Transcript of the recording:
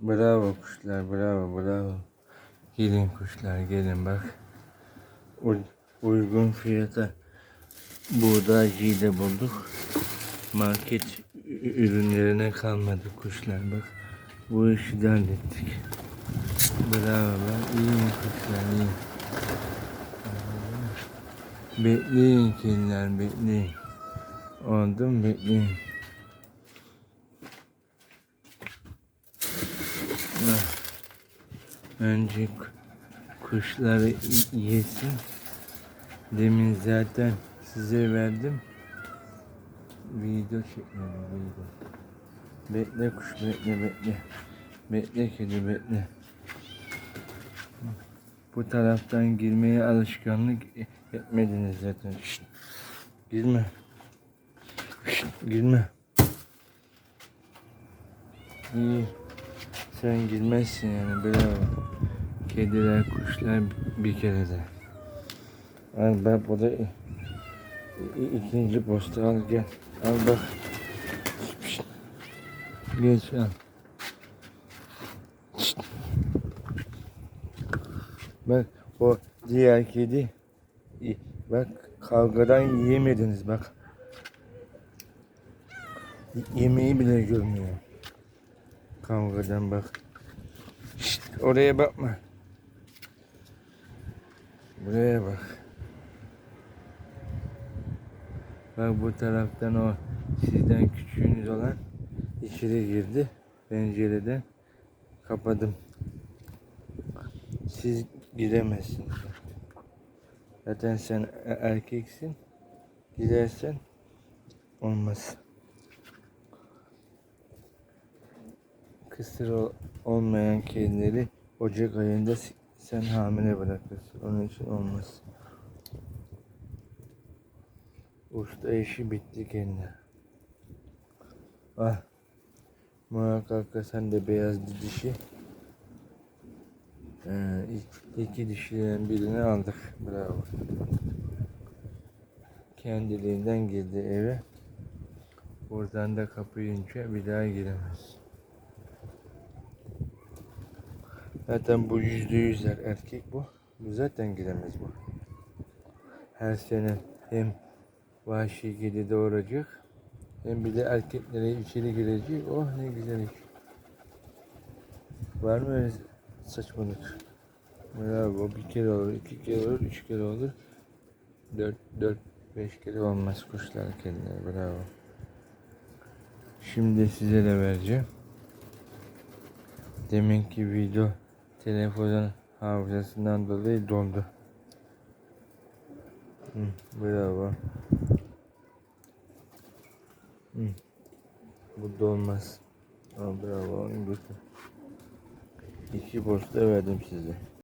Bravo kuşlar, bravo, bravo. Gelin kuşlar, gelin bak. Uy- uygun fiyata buğdaycıyı da bulduk. Market ürünlerine kalmadı kuşlar bak. Bu işi de hallettik. Bravo ben iyiyim kuşlar, iyiyim. Bekleyin kediler, bekleyin. Oldu mu bekleyin. Ah. Önce ku- kuşları yesin. Demin zaten size verdim. Video çekmedim video. Bekle kuş bekle bekle. Bekle kedi bekle. Bu taraftan girmeye alışkanlık etmediniz zaten. Şşt. Girme. Şşt, girme. İyi. Sen girmezsin yani bravo. Kediler, kuşlar bir kere de. Al bak bu da i- i- ikinci posta al gel. Al bak. Geç al. Bak o diğer kedi bak kavgadan yiyemediniz bak. Yemeği bile görmüyor. Kavgadan bak. Şşt, oraya bakma. Buraya bak. Bak bu taraftan o sizden küçüğünüz olan içeri girdi. Pencereden kapadım. Siz giremezsiniz. Zaten sen e- erkeksin. Gidersen olmaz. Kısır ol- olmayan kedileri Ocak ayında sen hamile bırakırsın. Onun için olmaz. Usta işi bitti kendine. Ah. Muhakkak sen de beyaz dişi. Ee, ik- iki birini aldık. Bravo. Kendiliğinden girdi eve. Buradan da kapayınca bir daha giremez. Zaten bu yüzde yüzler erkek bu. Bu zaten giremez bu. Her sene hem vahşi kedi doğuracak hem bir de erkeklere içeri girecek. Oh ne güzel iş. Var mı öyle saçmalık? Bravo. Bir kere olur, iki kere olur, üç kere olur. Dört, dört, beş kere olmaz kuşlar kediler. Bravo. Şimdi size de vereceğim. Deminki video telefonun hafızasından dolayı dondu. Hı, bravo. Hı. Bu dolmaz. Aa, bravo. İki posta verdim size.